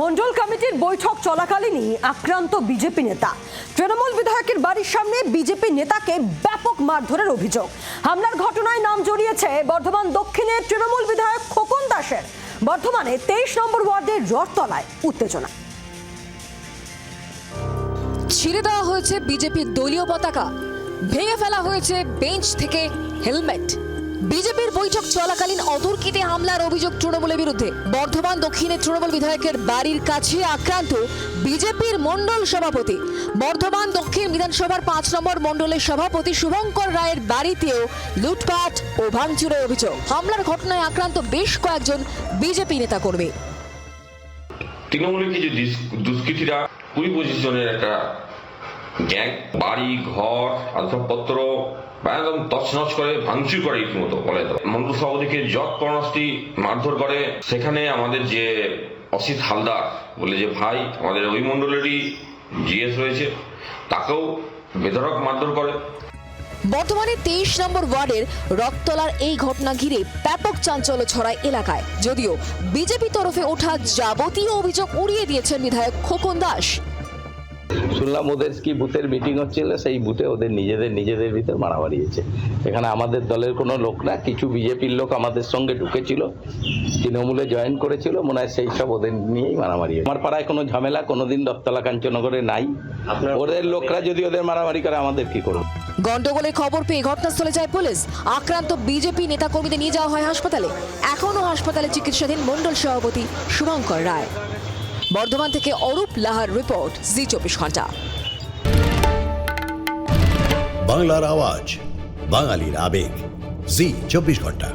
মন্ডল কমিটির বৈঠক চলাকালীনই আক্রান্ত বিজেপি নেতা। তৃণমূল বিধায়কের বাড়ির সামনে বিজেপি নেতাকে ব্যাপক মারধরের অভিযোগ। হামলার ঘটনায় নাম জড়িয়েছে বর্ধমান দক্ষিণের তৃণমূল বিধায়ক খোকন দাসের। বর্ধমানে তেইশ নম্বর ওয়ার্ডের রথতলায় উত্তেজনা। ছিঁড়ে দেওয়া হয়েছে বিজেপির দলীয় পতাকা। ভেঙে ফেলা হয়েছে বেঞ্চ থেকে হেলমেট। বিজেপির বৈঠক চলাকালীন অতর্কিতে হামলার অভিযোগ তৃণমূলের বিরুদ্ধে। বর্ধমান, দক্ষিণে তৃণমূল বিধায়কের বাড়ির কাছে আক্রান্ত বিজেপির মণ্ডল সভাপতি। বর্ধমান, দক্ষিণ বিধানসভার পাঁচ নম্বর মণ্ডলের সভাপতি শুভঙ্কর রায়ের বাড়িতেও লুটপাট ও ভাঙচুরের অভিযোগ। হামলার ঘটনায় আক্রান্ত বেশ কয়েকজন বিজেপি নেতাকর্মী। তৃণমূলের কিছু দুষ্কৃতীরা কুড়ি পঁচিশ জনের একটা গ্যাং, বাড়ি, ঘর, আসবাবপত্র একদম তছনছ করে, ভাঙচুর করে রীতিমতো বলে মন্ডল সভাপতিকে যত পরনাস্তি মারধর করে। সেখানে আমাদের যে অসিত হালদার বলে যে ভাই, আমাদের ওই মণ্ডলেরই জিএস রয়েছে, তাকেও বেধরক মারধর করে। বর্তমানে তেইশ নম্বর ওয়ার্ডের রক্তলার এই ঘটনা ঘিরে ব্যাপক চাঞ্চল্য ছড়ায় এলাকায়। যদিও বিজেপি তরফে ওঠা যাবতীয় অভিযোগ উড়িয়ে দিয়েছেন বিধায়ক খোকন দাস। শুনলাম ওদের কি বুথের মিটিং হচ্ছিল? সেই বুথে ওদের নিজেদের নিজেদের ভিতর মারামারি হয়েছে এখানে আমাদের দলের কোনো লোক না কিছু বিজেপির লোক আমাদের সঙ্গে ঢুকেছিল তৃণমূলে জয়েন করেছিল মনে হয় সেই সব ওদের নিয়েই মারামারি আমার পাড়ায় কোনো ঝামেলা কোনোদিন দপ্তলা কাঞ্চনগরে নাই। ওদের লোকরা যদি ওদের মারামারি করে আমাদের কি করবে? গন্ডগোলের খবর পেয়ে ঘটনাস্থলে যায় পুলিশ। আক্রান্ত বিজেপি নেতাকর্মীদের নিয়ে যাওয়া হয় হাসপাতালে। এখনও হাসপাতালে চিকিৎসাধীন মণ্ডল সভাপতি শুভঙ্কর রায়। বর্ধমান থেকে অরূপ লাহার রিপোর্ট, জি চব্বিশ ঘণ্টা। বাংলার আওয়াজ, বাঙালির আবেগ, জি চব্বিশ ঘণ্টা।